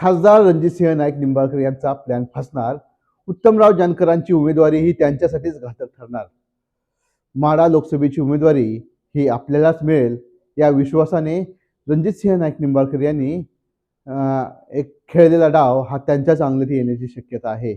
खासदार रणजितसिंह नाईक निंबाळकर यांचा प्लॅन फसणार. उत्तमराव जानकरांची उमेदवारी ही त्यांच्यासाठीच घातक ठरणार. माडा लोकसभेची उमेदवारी ही आपल्यालाच मिळेल. या विश्वासाने रणजितसिंह नाईक निंबाळकर यांनी एक खेळलेला डाव हा त्यांच्याच अंगलती येण्याची शक्यता आहे.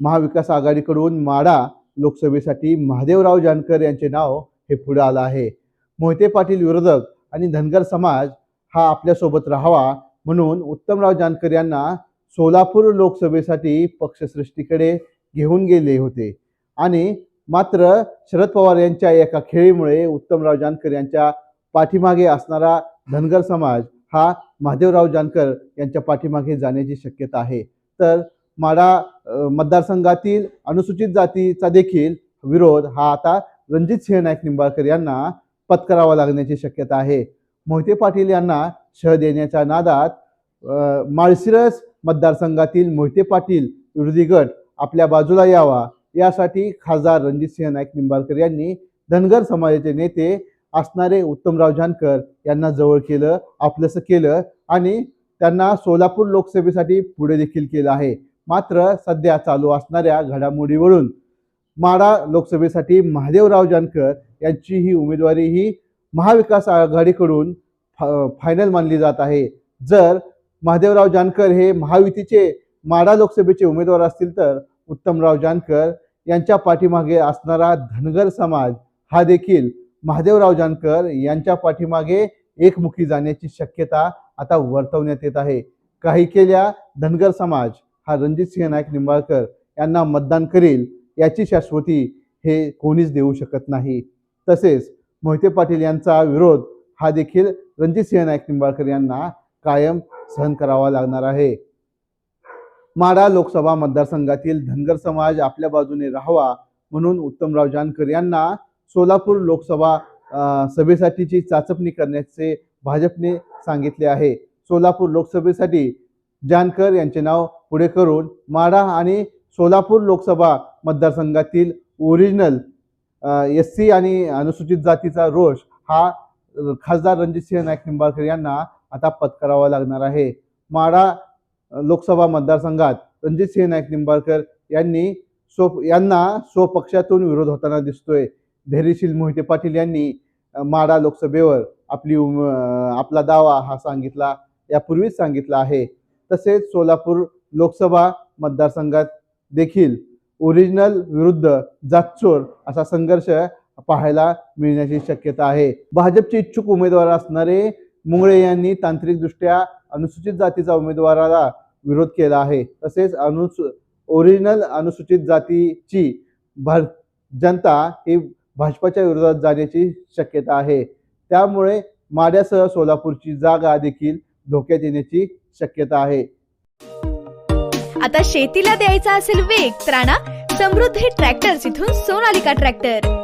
महाविकास आघाडीकडून माडा लोकसभेसाठी महादेवराव जानकर यांचे नाव हे पुढे आलं आहे. मोहिते पाटील विरोधक आणि धनगर समाज हा आपल्यासोबत राहावा म्हणून उत्तमराव जानकर यांना सोलापूर लोकसभेसाठी पक्षसृष्टीकडे घेऊन गेले होते. आणि मात्र शरद पवार यांच्या एका खेळीमुळे उत्तमराव जानकर यांच्या पाठीमागे असणारा धनगर समाज हा महादेवराव जानकर यांच्या पाठीमागे जाण्याची शक्यता आहे. तर माडा मतदारसंघातील अनुसूचित जातीचा देखील विरोध हा आता रणजित सिंह नाईक निंबाळकर यांना पत्करावा लागण्याची शक्यता आहे. मोहिते पाटील यांना शह देण्याच्या नादात माळशिरस मतदारसंघातील मोहिते पाटील विरोधी गट आपल्या बाजूला यावा. यासाठी खासदार रणजितसिंह नाईक निंबाळकर यांनी धनगर समाजाचे नेते असणारे उत्तमराव जानकर यांना जवळ केलं आपलंसं केलं आणि त्यांना सोलापूर लोकसभेसाठी पुढे देखील केलं आहे. मात्र सध्या चालू असणाऱ्या घडामोडीवरून माडा लोकसभेसाठी महादेवराव जानकर यांची ही उमेदवारी ही महाविकास आघाडीकडून फा- फायनल मानली जात आहे. जर महादेवराव जानकर हे महायुतीचे माडा लोकसभेचे उमेदवार असतील तर उत्तमराव जानकर यांच्या पाठीमागे असणारा धनगर समाज हा देखील महादेवराव जानकर यांच्या पाठीमागे एकमुखी जाण्याची शक्यता आता वर्तवण्यात येत आहे. काही केल्या धनगर समाज हा रणजित सिंह नाईक निंबाळकर यांना मतदान करेल याची शाश्वती हे कोणीच देऊ शकत नाही. तसेच मोहिते पाटील यांचा विरोध हा देखील रणजितसिंह नाईक निंबाळकर यांना कायम सहन करावा लागणार आहे. माडा लोकसभा मतदारसंघातील धनगर समाज आपल्या बाजूने राहावा म्हणून उत्तमराव जानकर यांना सोलापूर लोकसभा सभेसाठीची चाचपणी करण्याचे भाजपने सांगितले आहे. सोलापूर लोकसभेसाठी जानकर यांचे नाव पुढे करून माडा आणि सोलापूर लोकसभा मतदारसंघातील ओरिजिनल एस सी आणि अनुसूचित जातीचा रोष हा खासदार रणजितसिंह नाईक निंबाळकर यांना आता पत्करावा लागणार आहे. माडा लोकसभा मतदारसंघात रणजितसिंह नाईक निंबाळकर यांनी स्व यांना स्वपक्षातून विरोध होताना दिसतोय. धैर्यशील मोहिते पाटील यांनी माडा लोकसभेवर आपली उम- आपला दावा हा सांगितला यापूर्वीच सांगितला आहे. तसेच सोलापूर लोकसभा मतदारसंघात देखील ओरिजिनल विरुद्ध जातचोर असा संघर्ष पाहायला मिळण्याची शक्यता आहे. भाजपचे इच्छुक उमेदवार असणारे मुंगळे यांनी तांत्रिकदृष्ट्या अनुसूचित जातीचा उमेदवाराला विरोध केला आहे. तसेच अनुसू ओरिजिनल अनुसूचित जातीची भार जनता ही भाजपाच्या विरोधात जाण्याची शक्यता आहे. त्यामुळे माड्यासह सोलापूरची जागा देखील धोक्यात येण्याची शक्यता आहे. आता शेतीला द्यायचा असेल वेग तर समृद्धी ट्रॅक्टर्स इथून सोनालिका ट्रॅक्टर.